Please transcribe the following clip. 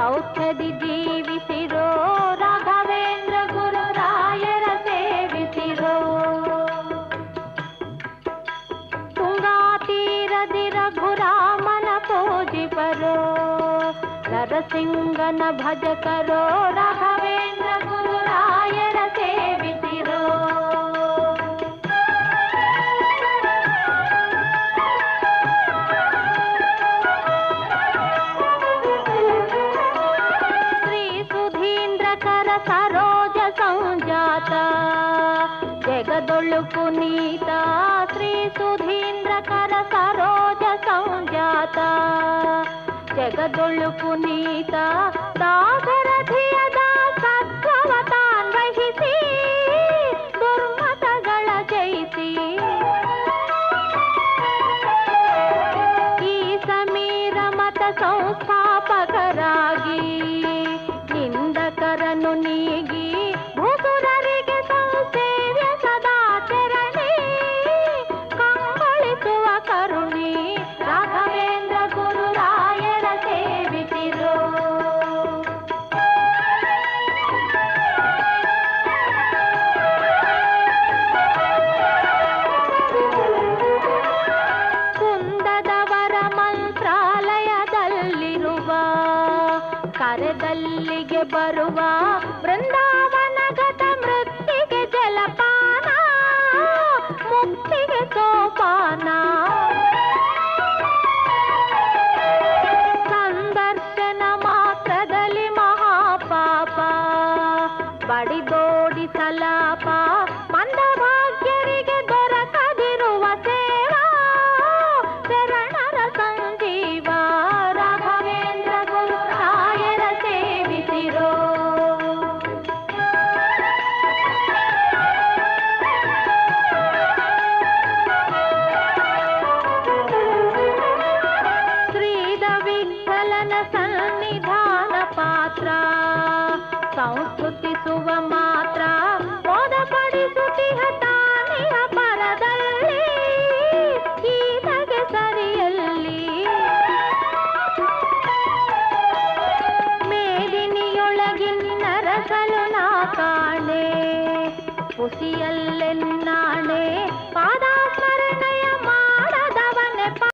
ಸೌಖ್ಯದಿ ಜೀವಿಸಿರೋ ರಾಘವೇಂದ್ರ ಗುರುರಾಯರ ಸೇವಿಸಿರೋ ತುಂಗಾ ತೀರದಿ ರಘುರಾಮನ ಪೂಜಿಪರೋ ನರಸಿಂಗನ ಭಜಕರೋ ರಾಘವೇಂದ್ರ ಗುರುರಾಯರ ಸೇವೆ ಕರ ಸರೋಜ ಸಂಜಾತ ಜಗದೊಳು ಪುನೀತ ಶ್ರೀ ಸುಧೀಂದ್ರ ಕರ ಸರೋಜ ಸಂಜಾತ ಜಗದೊಳು ಪುನೀತ ದಾಸರಥಿಯದ ಸತ್ವವ ತಾನ್ ವಹಿಸಿ ದುರ್ಮತಗಳ ಜಯಿಸಿ ಈ ಸಮೀರ ಮತ ಸಂಸ್ಥಾಪಕರಾಗಿ కరను నీగి ಕರೆದಲ್ಲಿಗೆ ಬರುವ ಬೃಂದಾವನಗತ ಮೃತ್ತಿಗೆ ಜಲಪಾನ ಮುಕ್ತಿಗೆ ಸೋಪಾನ. ಸಂದರ್ಶನ ಮಾತ್ರದಲ್ಲಿ ಮಹಾಪಾಪ ಬಡಿದೋಡಿ பொசியல்லென்னாளே பாதா